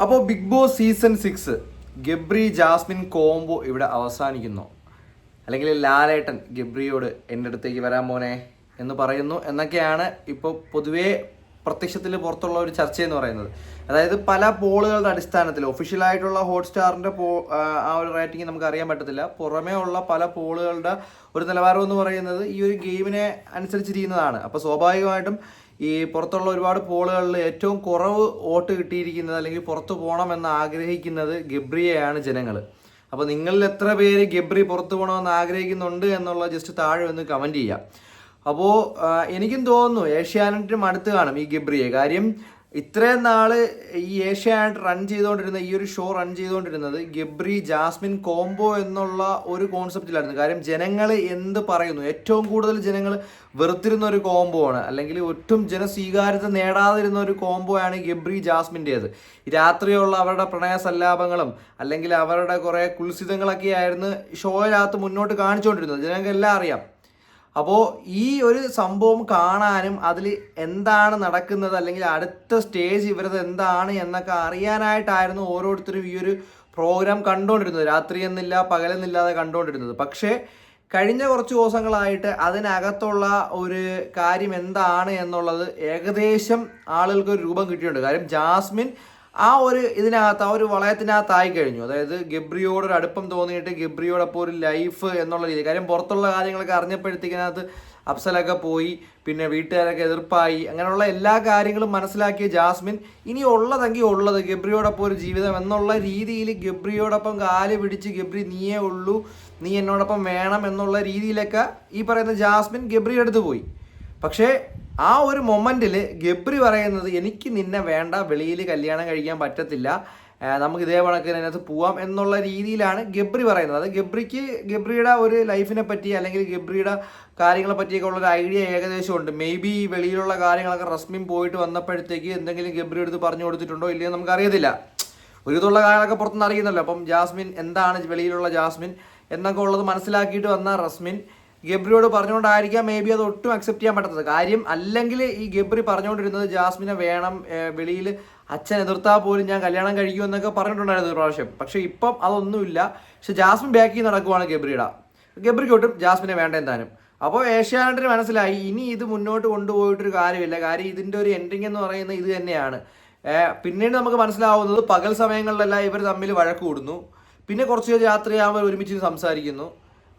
അപ്പോൾ Bigg Boss season six Gabri Jasmine combo ഇവിടെ അവസാനിക്കുന്നു. അല്ലെങ്കിൽ ലാലേട്ടൻ ഗബ്രിയോട് എന്റെ അടുത്തേക്ക് വരാൻ പോനെ എന്ന് പറയുന്നു. എന്നൊക്കെയാണ് ഇപ്പോൾ പൊതുവേ പ്രത്യക്ഷത്തിൽ പുറത്തുള്ള ഒരു ചർച്ച എന്ന് പറയുന്നത്. അതായത് പല പോളുകളുടെ അടിസ്ഥാനത്തിൽ ഒഫീഷ്യലായിട്ടുള്ള ഹോട്ട്സ്റ്റാറിന്റെ പോ ആ, ഒരു റേറ്റിംഗ് നമുക്ക് അറിയാൻ പറ്റത്തില്ല. പുറമേ ഉള്ള പല പോളുകളുടെ ഒരു നിലവാരം എന്ന് പറയുന്നത് ഈ ഒരു ഗെയിമിനെ അനുസരിച്ചിരിക്കുന്നതാണ്. അപ്പോൾ സ്വാഭാവികമായിട്ടും ഈ പുറത്തുള്ള ഒരുപാട് പോളുകളിൽ ഏറ്റവും കുറവ് വോട്ട് കിട്ടിയിരിക്കുന്നത് അല്ലെങ്കിൽ പുറത്തു പോകണമെന്ന് ആഗ്രഹിക്കുന്നത് ഗബ്രിയെയാണ് ജനങ്ങൾ അപ്പോൾ നിങ്ങളിൽ എത്ര പേര് ഗബ്രി പുറത്തു പോകണമെന്ന് ആഗ്രഹിക്കുന്നുണ്ട് എന്നുള്ള ജസ്റ്റ് താഴെ ഒന്ന് കമന്റ് ചെയ്യാം. അപ്പോൾ എനിക്കും തോന്നുന്നു ഏഷ്യാനെറ്റിനും അടുത്ത് കാണും ഈ ഗബ്രിയെ. കാര്യം ഇത്രയും നാൾ ഈ ഏഷ്യാനെറ്റ് റൺ ചെയ്തുകൊണ്ടിരുന്ന ഈ ഒരു ഷോ റൺ ചെയ്തുകൊണ്ടിരുന്നത് ഗബ്രി ജാസ്മിൻ കോംബോ എന്നുള്ള ഒരു കോൺസെപ്റ്റിലായിരുന്നു കാര്യം ജനങ്ങൾ എന്ത് പറയുന്നു? ഏറ്റവും കൂടുതൽ ജനങ്ങൾ വെറുത്തിരുന്ന ഒരു കോംബോ ആണ്. അല്ലെങ്കിൽ ഒട്ടും ജനസ്വീകാര്യത നേടാതിരുന്ന ഒരു കോംബോ ആണ് ഗബ്രി ജാസ്മിന്റേത്. രാത്രിയുള്ള അവരുടെ പ്രണയ സല്ലാപങ്ങളും അല്ലെങ്കിൽ അവരുടെ കുറേ കുൽസിതങ്ങളൊക്കെ ആയിരുന്നു ഷോയിനകത്ത് മുന്നോട്ട് കാണിച്ചുകൊണ്ടിരുന്നത് ജനങ്ങൾക്ക് എല്ലാം അറിയാം. അപ്പോൾ ഈ ഒരു സംഭവം കാണാനും അതിൽ എന്താണ് നടക്കുന്നത് അല്ലെങ്കിൽ അടുത്ത സ്റ്റേജ് ഇവരത് എന്താണ് എന്നൊക്കെ അറിയാനായിട്ടായിരുന്നു ഓരോരുത്തരും ഈ ഒരു പ്രോഗ്രാം കണ്ടുകൊണ്ടിരുന്നത്. രാത്രി എന്നില്ല പകലെന്നില്ലാതെ കണ്ടുകൊണ്ടിരുന്നത്. പക്ഷേ കഴിഞ്ഞ കുറച്ച് ദിവസങ്ങളായിട്ട് അതിനകത്തുള്ള ഒരു കാര്യം എന്താണ് എന്നുള്ളത് ഏകദേശം ആളുകൾക്ക് ഒരു രൂപം കിട്ടിയിട്ടുണ്ട്. കാര്യം ജാസ്മിൻ ആ ഒരു ഇതിനകത്ത് ആ ഒരു വളയത്തിനകത്തായി കഴിഞ്ഞു. അതായത് ഗബ്രിയോട് ഒരു അടുപ്പം തോന്നിയിട്ട് ഗബ്രിയോടൊപ്പം ഒരു ലൈഫ് എന്നുള്ള രീതി. കാര്യം പുറത്തുള്ള കാര്യങ്ങളൊക്കെ അറിഞ്ഞപ്പോഴത്തേക്കിനകത്ത് അഫ്സലൊക്കെ പോയി പിന്നെ വീട്ടുകാരൊക്കെ എതിർപ്പായി. അങ്ങനെയുള്ള എല്ലാ കാര്യങ്ങളും മനസ്സിലാക്കിയ ജാസ്മിൻ ഇനി ഉള്ളതെങ്കിൽ ഉള്ളത് ഗബ്രിയോടൊപ്പം ഒരു ജീവിതം എന്നുള്ള രീതിയിൽ ഗബ്രിയോടൊപ്പം കാൽ പിടിച്ച് ഗബ്രി നീയേ ഉള്ളൂ നീ എന്നോടൊപ്പം വേണം എന്നുള്ള രീതിയിലൊക്കെ ഈ പറയുന്ന ജാസ്മിൻ ഗബ്രിയുടെ അടുത്ത് പോയി. പക്ഷേ ആ ഒരു മൊമെന്റിൽ ഗബ്രി പറയുന്നത് എനിക്ക് നിന്നെ വേണ്ട വെളിയിൽ കല്യാണം കഴിക്കാൻ പറ്റത്തില്ല നമുക്ക് ഇതേ കണക്ക് അതിനകത്ത് പോവാം എന്നുള്ള രീതിയിലാണ് ഗബ്രി പറയുന്നത്. അത് ഗബ്രിക്ക് ഗബ്രിയുടെ ഒരു ലൈഫിനെ പറ്റി അല്ലെങ്കിൽ ഗബ്രിയുടെ കാര്യങ്ങളെ പറ്റിയൊക്കെ ഉള്ളൊരു ഐഡിയ ഏകദേശം ഉണ്ട് മേ ബി വെളിയിലുള്ള കാര്യങ്ങളൊക്കെ റസ്മിൻ പോയിട്ട് വന്നപ്പോഴത്തേക്ക് എന്തെങ്കിലും ഗബ്രി എടുത്ത് പറഞ്ഞു കൊടുത്തിട്ടുണ്ടോ ഇല്ലയോ നമുക്ക് നമുക്കറിയത്തില്ല. ഒരു ഇതുള്ള കാര്യങ്ങളൊക്കെ പുറത്തുനിന്ന് അറിയുന്നല്ലോ. അപ്പം ജാസ്മിൻ എന്താണ് വെളിയിലുള്ള ജാസ്മിൻ എന്നൊക്കെ ഉള്ളത് മനസ്സിലാക്കിയിട്ട് വന്ന റസ്മിൻ ഗബ്രിയോട് പറഞ്ഞുകൊണ്ടായിരിക്കാം മേ ബി അത് ഒട്ടും അക്സെപ്റ്റ് ചെയ്യാൻ പറ്റാത്തത്. കാര്യം അല്ലെങ്കിൽ ഈ ഗബ്രി പറഞ്ഞുകൊണ്ടിരുന്നത് ജാസ്മിനെ വേണം വെളിയിൽ അച്ഛൻ എതിർത്താൽ പോലും ഞാൻ കല്യാണം കഴിക്കും എന്നൊക്കെ പറഞ്ഞിട്ടുണ്ടായിരുന്നു പ്രാവശ്യം. പക്ഷേ ഇപ്പം അതൊന്നുമില്ല. പക്ഷെ ജാസ്മിൻ ബാക്കി നടക്കുവാണ് ഗബ്രിയുടെ. ഗബ്രിക്ക് ഒട്ടും ജാസ്മിനെ വേണ്ട എന്താനും അപ്പോൾ ഏഷ്യാനെറ്റിന് മനസ്സിലായി ഇനി ഇത് മുന്നോട്ട് കൊണ്ടുപോയിട്ടൊരു കാര്യമില്ല. കാര്യം ഇതിന്റെ ഒരു എൻഡിങ് എന്ന് പറയുന്നത് ഇത് തന്നെയാണ്. പിന്നീട് നമുക്ക് മനസ്സിലാവുന്നത് പകൽ സമയങ്ങളിലെല്ലാം ഇവർ തമ്മിൽ വഴക്ക് കൂടുന്നു. പിന്നെ കുറച്ച് രാത്രിയാകുമ്പോൾ ഒരുമിച്ച് സംസാരിക്കുന്നു.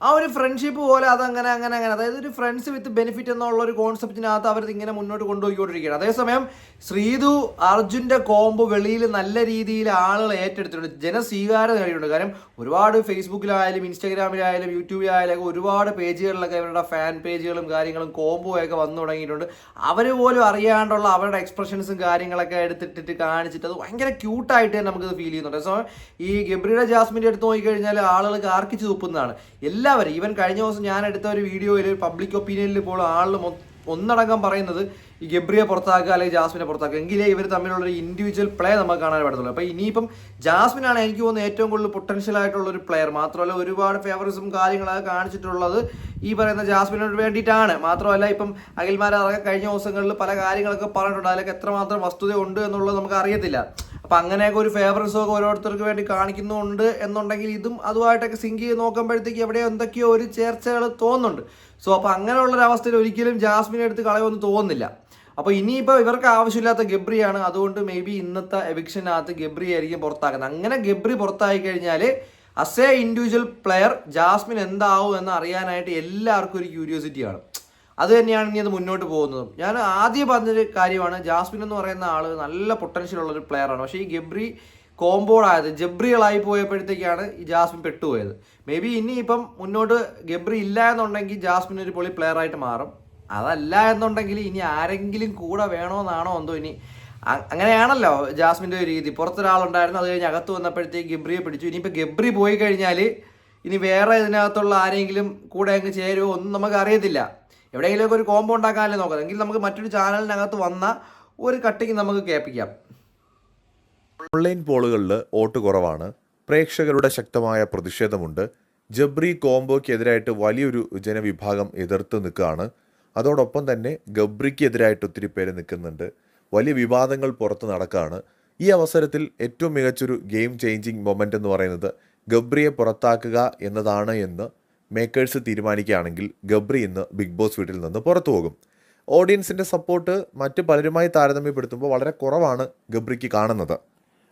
ആ ഒരു ഫ്രണ്ട്ഷിപ്പ് പോലെ അതങ്ങനെ അങ്ങനെ അങ്ങനെ. അതായത് ഒരു ഫ്രണ്ട്സ് വിത്ത് ബെനിഫിറ്റ് എന്നുള്ള ഒരു കോൺസെപ്റ്റിനകത്ത് അവർ ഇങ്ങനെ മുന്നോട്ട് കൊണ്ടുപോയിക്കൊണ്ടിരിക്കുകയാണ്. അതേസമയം ശ്രീതു അർജുന്റെ കോമ്പ് വെളിയിൽ നല്ല രീതിയിൽ ആളുകൾ ഏറ്റെടുത്തിട്ടുണ്ട്. ജനസ്വീകാരം നേടിയിട്ടുണ്ട്. കാര്യം ഒരുപാട് ഫേസ്ബുക്കിലായാലും ഇൻസ്റ്റാഗ്രാമിലായാലും യൂട്യൂബിലായാലും ഒരുപാട് പേജുകളിലൊക്കെ അവരുടെ ഫാൻ പേജുകളും കാര്യങ്ങളും കോംബോ ഒക്കെ വന്നു തുടങ്ങിയിട്ടുണ്ട്. അവർ പോലും അറിയാണ്ടുള്ള അവരുടെ എക്സ്പ്രഷൻസും കാര്യങ്ങളൊക്കെ എടുത്തിട്ടിട്ട് കാണിച്ചിട്ട് അത് ഭയങ്കര ക്യൂട്ടായിട്ട് തന്നെ നമുക്കത് ഫീൽ ചെയ്യുന്നുണ്ട്. സോ ഈ ഗബ്രിയുടെ ജാസ്മിന്റെ അടുത്ത് നോക്കിക്കഴിഞ്ഞാൽ ആളുകൾക്ക് ആർക്കിച്ച് തുപ്പുന്നതാണ്. എല്ലാവരും ഈവൻ കഴിഞ്ഞ ദിവസം ഞാൻ എടുത്ത ഒരു വീഡിയോയിൽ പബ്ലിക് ഒപ്പീനിയനിൽ പോലും ആൾ ഒന്നടങ്കം പറയുന്നത് ഈ ഗബ്രിയെ പുറത്താക്കുക അല്ലെങ്കിൽ ജാസ്മിനെ പുറത്താക്കുക. എങ്കിലേ ഇവർ തമ്മിലുള്ള ഒരു ഇൻഡിവിജ്വൽ പ്ലേ നമുക്ക് കാണാൻ പറ്റത്തുള്ളൂ. അപ്പോൾ ഇനിയിപ്പം ജാസ്മിനാണ് എനിക്ക് തോന്നുന്നത് ഏറ്റവും കൂടുതൽ പൊട്ടൻഷ്യൽ ആയിട്ടുള്ള ഒരു പ്ലെയർ മാത്രമല്ല ഒരുപാട് ഫേവറിസും കാര്യങ്ങളൊക്കെ കാണിച്ചിട്ടുള്ളത് ഈ പറയുന്ന ജാസ്മിനോട് വേണ്ടിയിട്ടാണ്. മാത്രമല്ല ഇപ്പം അഖിൽമാരൊക്കെ കഴിഞ്ഞ ദിവസങ്ങളിൽ പല കാര്യങ്ങളൊക്കെ പറഞ്ഞിട്ടുണ്ട്. അതിലൊക്കെ എത്രമാത്രം വസ്തുത ഉണ്ട് എന്നുള്ളത് നമുക്ക് അറിയത്തില്ല. അപ്പം അങ്ങനെയൊക്കെ ഒരു ഫേവറൻസും ഒക്കെ ഓരോരുത്തർക്ക് വേണ്ടി കാണിക്കുന്നുണ്ട് എന്നുണ്ടെങ്കിൽ ഇതും അതുമായിട്ടൊക്കെ സിങ്ക് ചെയ്ത് നോക്കുമ്പോഴത്തേക്ക് എവിടെയോ എന്തൊക്കെയോ ഒരു ചേർച്ചകൾ തോന്നുന്നുണ്ട്. സോ അപ്പോൾ അങ്ങനെയുള്ള ഒരു അവസ്ഥയിൽ ഒരിക്കലും ജാസ്മിനെ എടുത്ത് കളയൊന്നും തോന്നുന്നില്ല. അപ്പോൾ ഇനിയിപ്പോൾ ഇവർക്ക് ആവശ്യമില്ലാത്ത ഗബ്രിയാണ്. അതുകൊണ്ട് മേ ബി ഇന്നത്തെ എവിക്ഷനകത്ത് ഗബ്രി ആയിരിക്കും പുറത്താക്കുന്നത് അങ്ങനെ ഗബ്രി പുറത്തായി കഴിഞ്ഞാൽ അസ് ഇൻഡിവിജ്വൽ പ്ലെയർ ജാസ്മിൻ എന്താവും എന്ന് അറിയാനായിട്ട് എല്ലാവർക്കും ഒരു ക്യൂരിയോസിറ്റിയാണ് അത് തന്നെയാണ് ഇനി അത് മുന്നോട്ട് പോകുന്നതും. ഞാൻ ആദ്യം പറഞ്ഞൊരു കാര്യമാണ് ജാസ്മിൻ എന്ന് പറയുന്ന ആൾ നല്ല പൊട്ടൻഷ്യൽ ഉള്ള ഒരു പ്ലെയറാണ് പക്ഷേ ഈ ഗബ്രി കോമ്പോളായത് ജബ്രികളായി പോയപ്പോഴത്തേക്കാണ് ഈ ജാസ്മിൻ പെട്ടുപോയത്. മേ ബി ഇനി ഇപ്പം മുന്നോട്ട് ഗബ്രി ഇല്ല എന്നുണ്ടെങ്കിൽ ജാസ്മിൻ ഒരു പൊളി പ്ലെയർ ആയിട്ട് മാറും. അതല്ല എന്നുണ്ടെങ്കിൽ ഇനി ആരെങ്കിലും കൂടെ വേണമെന്നാണോ എന്തോ ഇനി. അങ്ങനെയാണല്ലോ ജാസ്മിന്റെ ഒരു രീതി. പുറത്തൊരാളുണ്ടായിരുന്നു അത് കഴിഞ്ഞ് അകത്ത് വന്നപ്പോഴത്തേക്ക് ഗബ്രിയെ പിടിച്ചു. ഇനിയിപ്പോൾ ഗബ്രി പോയി കഴിഞ്ഞാൽ ഇനി വേറെ ഇതിനകത്തുള്ള ആരെങ്കിലും കൂടെ അങ്ങ് ചേരുമോ ഒന്നും നമുക്ക് അറിയത്തില്ല എവിടെയെങ്കിലുമൊക്കെ ഒരു കോമ്പോ ഉണ്ടാക്കാനല്ലേ നോക്കാം. എങ്കിൽ നമുക്ക് മറ്റൊരു ചാനലിനകത്ത് വന്ന ഒരു കട്ടിങ് നമുക്ക് കേൾപ്പിക്കാം. ഓൺലൈൻ പോളുകളിൽ വോട്ട് കുറവാണ്. പ്രേക്ഷകരുടെ ശക്തമായ പ്രതിഷേധമുണ്ട്. ജബ്രി കോംബോയ്ക്കെതിരായിട്ട് വലിയൊരു ജനവിഭാഗം എതിർത്ത് നിൽക്കുകയാണ്. അതോടൊപ്പം തന്നെ ഗബ്രിക്കെതിരായിട്ട് ഒത്തിരി പേര് നിൽക്കുന്നുണ്ട്. വലിയ വിവാദങ്ങൾ പുറത്ത് നടക്കുകയാണ്. ഈ അവസരത്തിൽ ഏറ്റവും മികച്ചൊരു ഗെയിം ചേഞ്ചിങ് മൊമെന്റ് എന്ന് പറയുന്നത് ഗബ്രിയെ പുറത്താക്കുക എന്നതാണ് എന്ന് മേക്കേഴ്സ് തീരുമാനിക്കുകയാണെങ്കിൽ ഗബ്രി ഇന്ന് ബിഗ് ബോസ് വീട്ടിൽ നിന്ന് പുറത്തു പോകും. ഓഡിയൻസിന്റെ സപ്പോർട്ട് മറ്റ് പലരുമായി താരതമ്യപ്പെടുത്തുമ്പോൾ വളരെ കുറവാണ് ഗബ്രിക്ക് കാണുന്നത്.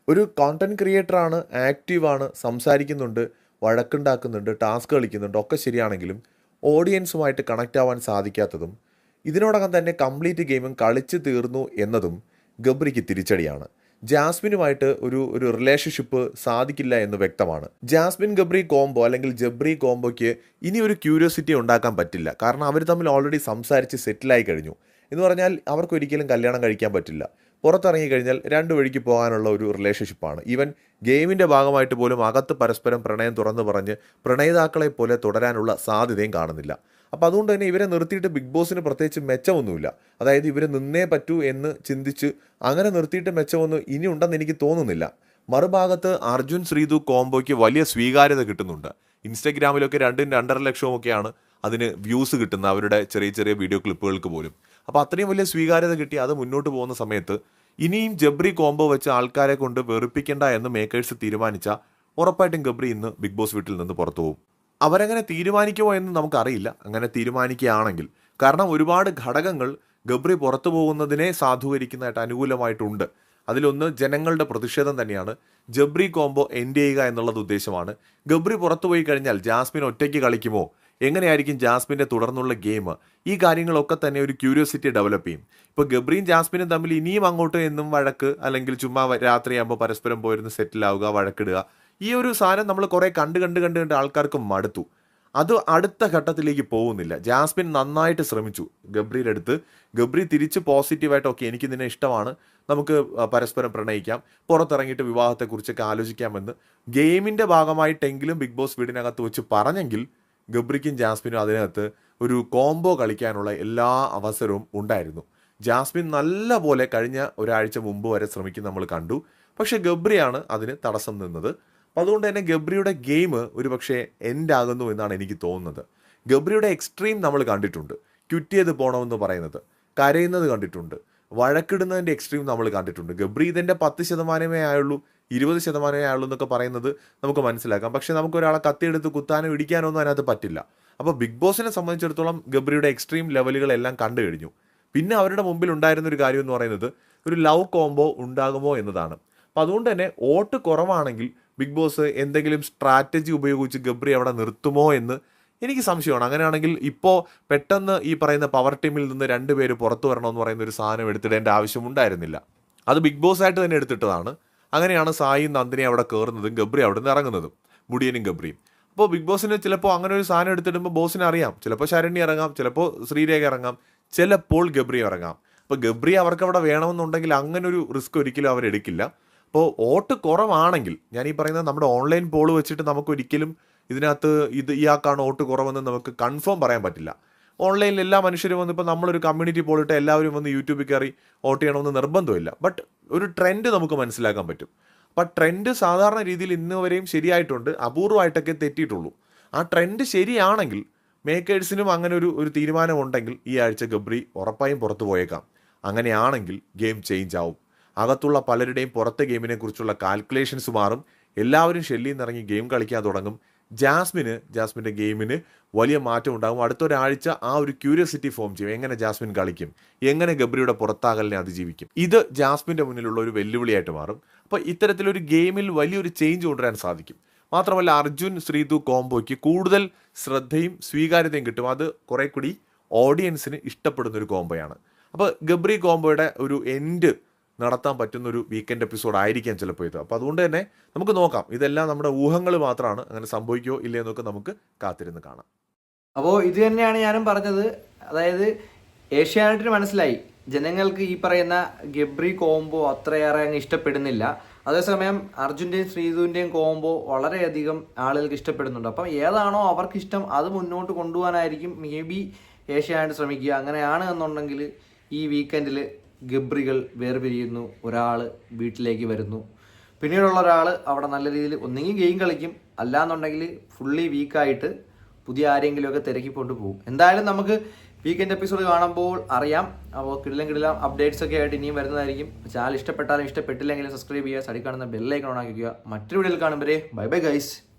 ഒരു കോണ്ടന്റ് ക്രിയേറ്ററാണ് ആക്റ്റീവാണ് സംസാരിക്കുന്നുണ്ട് വഴക്കുണ്ടാക്കുന്നുണ്ട് ടാസ്ക് കളിക്കുന്നുണ്ട് ഒക്കെ ശരിയാണെങ്കിലും ഓഡിയൻസുമായിട്ട് കണക്റ്റ് ആവാൻ സാധിക്കാത്തതും ഇതിനോടകം തന്നെ കംപ്ലീറ്റ് ഗെയിമും കളിച്ചു തീർന്നു എന്നതും ഗബ്രിക്ക് തിരിച്ചടിയാണ്. ജാസ്മിനുമായിട്ട് ഒരു ഒരു റിലേഷൻഷിപ്പ് സാധിക്കില്ല എന്ന് വ്യക്തമാണ്. ജാസ്മിൻ ഗബ്രി കോംബോ അല്ലെങ്കിൽ ജബ്രി കോംബോയ്ക്ക് ഇനി ഒരു ക്യൂരിയോസിറ്റി ഉണ്ടാക്കാൻ പറ്റില്ല. കാരണം അവർ തമ്മിൽ ഓൾറെഡി സംസാരിച്ച് സെറ്റിലായി കഴിഞ്ഞു. എന്ന് പറഞ്ഞാൽ അവർക്ക് ഒരിക്കലും കല്യാണം കഴിക്കാൻ പറ്റില്ല. പുറത്തിറങ്ങി കഴിഞ്ഞാൽ രണ്ടു വഴിക്ക് പോകാനുള്ള ഒരു റിലേഷൻഷിപ്പാണ് ഈവൻ ഗെയിമിന്റെ ഭാഗമായിട്ട് പോലും അകത്ത് പരസ്പരം പ്രണയം തുറന്നു പറഞ്ഞ് പ്രണയിതാക്കളെ പോലെ തുടരാനുള്ള സാധ്യതയും കാണുന്നില്ല. അപ്പോൾ അതുകൊണ്ട് തന്നെ ഇവരെ നിർത്തിയിട്ട് ബിഗ് ബോസിന് പ്രത്യേകിച്ച് മെച്ചമൊന്നുമില്ല. അതായത് ഇവരെ നിന്നേ പറ്റൂ എന്ന് ചിന്തിച്ച് അങ്ങനെ നിർത്തിയിട്ട് മെച്ചമൊന്നും ഇനി ഉണ്ടെന്ന് എനിക്ക് തോന്നുന്നില്ല. മറുഭാഗത്ത് അർജുൻ ശ്രീതു കോംബോയ്ക്ക് വലിയ സ്വീകാര്യത കിട്ടുന്നുണ്ട്. ഇൻസ്റ്റഗ്രാമിലൊക്കെ രണ്ടും രണ്ടര ലക്ഷവും ഒക്കെയാണ് അതിന് വ്യൂസ് കിട്ടുന്ന അവരുടെ ചെറിയ ചെറിയ വീഡിയോ ക്ലിപ്പുകൾക്ക് പോലും. അപ്പോൾ അത്രയും വലിയ സ്വീകാര്യത കിട്ടി അത് മുന്നോട്ട് പോകുന്ന സമയത്ത് ഇനിയും ജബ്രി കോംബോ വെച്ച് ആൾക്കാരെ കൊണ്ട് വെറുപ്പിക്കേണ്ട എന്ന് മേക്കേഴ്സ് തീരുമാനിച്ച ഉറപ്പായിട്ടും ഗബ്രി ഇന്ന് ബിഗ് ബോസ് വീട്ടിൽ നിന്ന് പുറത്തു പോകും. അവരങ്ങനെ തീരുമാനിക്കുമോ എന്ന് നമുക്കറിയില്ല. അങ്ങനെ തീരുമാനിക്കുകയാണെങ്കിൽ. കാരണം ഒരുപാട് ഘടകങ്ങൾ ഗബ്രി പുറത്തു പോകുന്നതിനെ സാധൂകരിക്കുന്നതായിട്ട് അനുകൂലമായിട്ടുണ്ട്. അതിലൊന്ന് ജനങ്ങളുടെ പ്രതിഷേധം തന്നെയാണ്. ജബ്രി കോംബോ എൻഡ് ചെയ്യുക എന്നുള്ളത് ഉദ്ദേശമാണ്. ഗബ്രി പുറത്തു പോയി കഴിഞ്ഞാൽ ജാസ്മിൻ ഒറ്റയ്ക്ക് കളിക്കുമോ? എങ്ങനെയായിരിക്കും ജാസ്മിന്റെ തുടർന്നുള്ള ഗെയിം? ഈ കാര്യങ്ങളൊക്കെ തന്നെ ഒരു ക്യൂരിയോസിറ്റി ഡെവലപ്പ് ചെയ്യും. ഇപ്പോൾ ഗബ്രിയും ജാസ്മിനും തമ്മിൽ ഇനിയും അങ്ങോട്ട് എന്നും വഴക്ക് അല്ലെങ്കിൽ ചുമ്മാ രാത്രിയാകുമ്പോൾ പരസ്പരം പോയിരുന്ന് സെറ്റിലാവുക വഴക്കിടുക ഈ ഒരു സാധനം നമ്മൾ കുറേ കണ്ട് കണ്ട് കണ്ട് കണ്ട് ആൾക്കാർക്ക് മടുത്തു. അത് അടുത്ത ഘട്ടത്തിലേക്ക് പോകുന്നില്ല. ജാസ്മിൻ നന്നായിട്ട് ശ്രമിച്ചു. ഗബ്രിയുടെ അടുത്ത്. ഗബ്രി തിരിച്ച് പോസിറ്റീവായിട്ട് ഓക്കെ എനിക്ക് നിന്നെ ഇഷ്ടമാണ്. നമുക്ക് പരസ്പരം പ്രണയിക്കാം. പുറത്തിറങ്ങിയിട്ട് വിവാഹത്തെക്കുറിച്ചൊക്കെ ആലോചിക്കാമെന്ന്. ഗെയിമിന്റെ ഭാഗമായിട്ടെങ്കിലും ബിഗ് ബോസ് വീടിനകത്ത് വെച്ച് പറഞ്ഞെങ്കിൽ ഗബ്രിക്കും ജാസ്മിനും അതിനകത്ത് ഒരു കോംബോ കളിക്കാനുള്ള എല്ലാ അവസരവും ഉണ്ടായിരുന്നു. ജാസ്മിൻ നല്ല പോലെ കഴിഞ്ഞ ഒരാഴ്ച മുമ്പ് വരെ ശ്രമിക്കും നമ്മൾ കണ്ടു. പക്ഷേ ഗബ്രിയാണ് അതിന് തടസ്സം നിന്നത്. അപ്പം അതുകൊണ്ട് തന്നെ ഗബ്രിയുടെ ഗെയിം ഒരു പക്ഷേ എൻഡ് ആകുന്നു എന്നാണ് എനിക്ക് തോന്നുന്നത്. ഗബ്രിയുടെ എക്സ്ട്രീം നമ്മൾ കണ്ടിട്ടുണ്ട്. ക്വിറ്റ് ചെയ്ത് പോകണമെന്ന് പറയുന്നത്. കരയുന്നത് കണ്ടിട്ടുണ്ട്. വഴക്കിടുന്നതിന്റെ എക്സ്ട്രീം നമ്മൾ കണ്ടിട്ടുണ്ട്. ഗബ്രി ഇതിന്റെ പത്ത് ശതമാനമേ ആയുള്ളൂ ഇരുപത് ശതമാനമേ ആയുള്ളൂ എന്നൊക്കെ പറയുന്നത് നമുക്ക് മനസ്സിലാക്കാം. പക്ഷേ നമുക്ക് ഒരാളെ കത്തിയെടുത്ത് കുത്താനോ ഇടിക്കാനോ ഒന്നും അതിനകത്ത് പറ്റില്ല. അപ്പോൾ ബിഗ് ബോസിനെ സംബന്ധിച്ചിടത്തോളം ഗബ്രിയുടെ എക്സ്ട്രീം ലെവലുകളെല്ലാം കണ്ടു കഴിഞ്ഞു. പിന്നെ അവരുടെ മുമ്പിൽ ഉണ്ടായിരുന്ന ഒരു കാര്യം എന്ന് പറയുന്നത് ഒരു ലവ് കോംബോ ഉണ്ടാകുമോ എന്നതാണ്. അപ്പം അതുകൊണ്ട് തന്നെ വോട്ട് കുറവാണെങ്കിൽ ബിഗ് ബോസ് എന്തെങ്കിലും സ്ട്രാറ്റജി ഉപയോഗിച്ച് ഗബ്രി അവിടെ നിർത്തുമോ എന്ന് എനിക്ക് സംശയമാണ്. അങ്ങനെയാണെങ്കിൽ ഇപ്പോൾ പെട്ടെന്ന് ഈ പറയുന്ന പവർ ടീമിൽ നിന്ന് രണ്ടുപേര് പുറത്തു വരണമെന്ന് പറയുന്ന ഒരു സാധനം എടുത്തിടേണ്ട ആവശ്യമുണ്ടായിരുന്നില്ല. അത് ബിഗ് ബോസ് ആയിട്ട് തന്നെ എടുത്തിട്ടതാണ്. അങ്ങനെയാണ് സായിയും നന്ദിനി അവിടെ കയറുന്നതും ഗബ്രി അവിടെ നിന്ന് ഇറങ്ങുന്നതും മുടിയനും ഗബ്രിയും. അപ്പോൾ ബിഗ് ബോസിന് ചിലപ്പോൾ അങ്ങനെ ഒരു സാധനം എടുത്തിടുമ്പോൾ ബോസിന് അറിയാം. ചിലപ്പോൾ ശരണ്യ ഇറങ്ങാം ചിലപ്പോൾ ശ്രീരേഖ ഇറങ്ങാം ചിലപ്പോൾ ഗബ്രി ഇറങ്ങാം. അപ്പോൾ ഗബ്രി അവർക്ക് അവിടെ വേണമെന്നുണ്ടെങ്കിൽ അങ്ങനെ ഒരു റിസ്ക് ഒരിക്കലും അവരെടുക്കില്ല. അപ്പോൾ വോട്ട് കുറവാണെങ്കിൽ ഞാൻ ഈ പറയുന്നത് നമ്മുടെ ഓൺലൈൻ പോൾ വെച്ചിട്ട് നമുക്ക് ഒരിക്കലും ഇതിനകത്ത് ഇത് ഇയാൾക്കാണ് വോട്ട് കുറവെന്ന് നമുക്ക് കൺഫേം പറയാൻ പറ്റില്ല. ഓൺലൈനിൽ എല്ലാ മനുഷ്യരും വന്ന് ഇപ്പോൾ നമ്മളൊരു കമ്മ്യൂണിറ്റി പോളിട്ട് എല്ലാവരും വന്ന് യൂട്യൂബിൽ കയറി വോട്ട് ചെയ്യണമെന്ന് നിർബന്ധമില്ല. ബട്ട് ഒരു ട്രെൻഡ് നമുക്ക് മനസ്സിലാക്കാൻ പറ്റും. അപ്പം ട്രെൻഡ് സാധാരണ രീതിയിൽ ഇന്ന് വരെയും ശരിയായിട്ടുണ്ട് അപൂർവമായിട്ടൊക്കെ തെറ്റിയിട്ടുള്ളൂ. ആ ട്രെൻഡ് ശരിയാണെങ്കിൽ മേക്കേഴ്സിനും അങ്ങനെ ഒരു ഒരു തീരുമാനമുണ്ടെങ്കിൽ ഈ ആഴ്ച ഗബ്രി ഉറപ്പായും പുറത്തു പോയേക്കാം. അങ്ങനെയാണെങ്കിൽ ഗെയിം ചേഞ്ച് ആവും. അകത്തുള്ള പലരുടെയും പുറത്തെ ഗെയിമിനെ കുറിച്ചുള്ള കാൽക്കുലേഷൻസ് മാറും. എല്ലാവരും ഷെല്ലിൽ നിന്ന് ഇറങ്ങി ഗെയിം കളിക്കാൻ തുടങ്ങും. ജാസ്മിന് ജാസ്മിന്റെ ഗെയിമിന് വലിയ മാറ്റം ഉണ്ടാകും. അടുത്തൊരാഴ്ച ആ ഒരു ക്യൂരിയോസിറ്റി ഫോം ചെയ്യും. എങ്ങനെ ജാസ്മിൻ കളിക്കും? എങ്ങനെ ഗബ്രിയുടെ പുറത്താകലിനെ അതിജീവിക്കും? ഇത് ജാസ്മിന്റെ മുന്നിലുള്ള ഒരു വെല്ലുവിളിയായിട്ട് മാറും. അപ്പോൾ ഇത്തരത്തിലൊരു ഗെയിമിൽ വലിയൊരു ചേഞ്ച് കൊണ്ടുവരാൻ സാധിക്കും. മാത്രമല്ല അർജുൻ ശ്രീതു കോംബോയ്ക്ക് കൂടുതൽ ശ്രദ്ധയും സ്വീകാര്യതയും കിട്ടും. അത് കുറേ കൂടി ഓഡിയൻസിന് ഇഷ്ടപ്പെടുന്ന ഒരു കോംബോയാണ്. അപ്പോൾ ഗബ്രി കോംബോയുടെ ഒരു എൻഡ് നടത്താൻ പറ്റുന്ന ഒരു വീക്കെൻഡ് എപ്പിസോഡ് ആയിരിക്കാം ചിലപ്പോൾ ഇത്. അപ്പോൾ അതുകൊണ്ട് തന്നെ നമുക്ക് നോക്കാം. ഇതെല്ലാം നമ്മുടെ ഊഹങ്ങൾ മാത്രമാണ്. അങ്ങനെ സംഭവിക്കുമോ ഇല്ലേ എന്നൊക്കെ നമുക്ക് കാത്തിരുന്ന് കാണാം. അപ്പോൾ ഇത് തന്നെയാണ് ഞാനും പറഞ്ഞത്. അതായത് ഏഷ്യാനെറ്റിന് മനസ്സിലായി. ജനങ്ങൾക്ക് ഈ പറയുന്ന ഗബ്രി കോംബോ അത്രയേറെ അങ്ങ് ഇഷ്ടപ്പെടുന്നില്ല. അതേസമയം അർജുന്റെയും ശ്രീധുവിന്റെയും കോംബോ വളരെയധികം ആളുകൾക്ക് ഇഷ്ടപ്പെടുന്നുണ്ട്. അപ്പം ഏതാണോ അവർക്ക് ഇഷ്ടം അത് മുന്നോട്ട് കൊണ്ടുപോകാനായിരിക്കും. മേ ബി ഏഷ്യാനെറ്റ് ശ്രമിക്കുക. അങ്ങനെയാണ് എന്നുണ്ടെങ്കിൽ ഈ വീക്കെൻഡിൽ ഗബ്രികൾ വേർപിരിയുന്നു ഒരാൾ വീട്ടിലേക്ക് വരുന്നു. പിന്നീടുള്ള ഒരാൾ അവിടെ നല്ല രീതിയിൽ ഒന്നെങ്കിൽ ഗെയിം കളിക്കും. അല്ലാന്നുണ്ടെങ്കിൽ ഫുള്ളി വീക്കായിട്ട് പുതിയ ആരെങ്കിലുമൊക്കെ തിരക്കിക്കൊണ്ട് പോകും. എന്തായാലും നമുക്ക് വീക്കെൻഡ് എപ്പിസോഡ് കാണുമ്പോൾ അറിയാം. അപ്പോൾ കിടിലം കിടിലം അപ്ഡേറ്റ്സ് ഒക്കെ ആയിട്ട് ഇനിയും വരുന്നതായിരിക്കും. ചാനൽ ഇഷ്ടപ്പെട്ടാലും ഇഷ്ടപ്പെട്ടില്ലെങ്കിലും സബ്സ്ക്രൈബ് ചെയ്യുക സടി കാണുന്ന ബെല്ലൈക്കൺ ഓൺ ആക്കിക്കുക മറ്റൊരു വീഡിയോയിൽ കാണുമ്പോൾ ബൈ ബൈ ഗൈസ്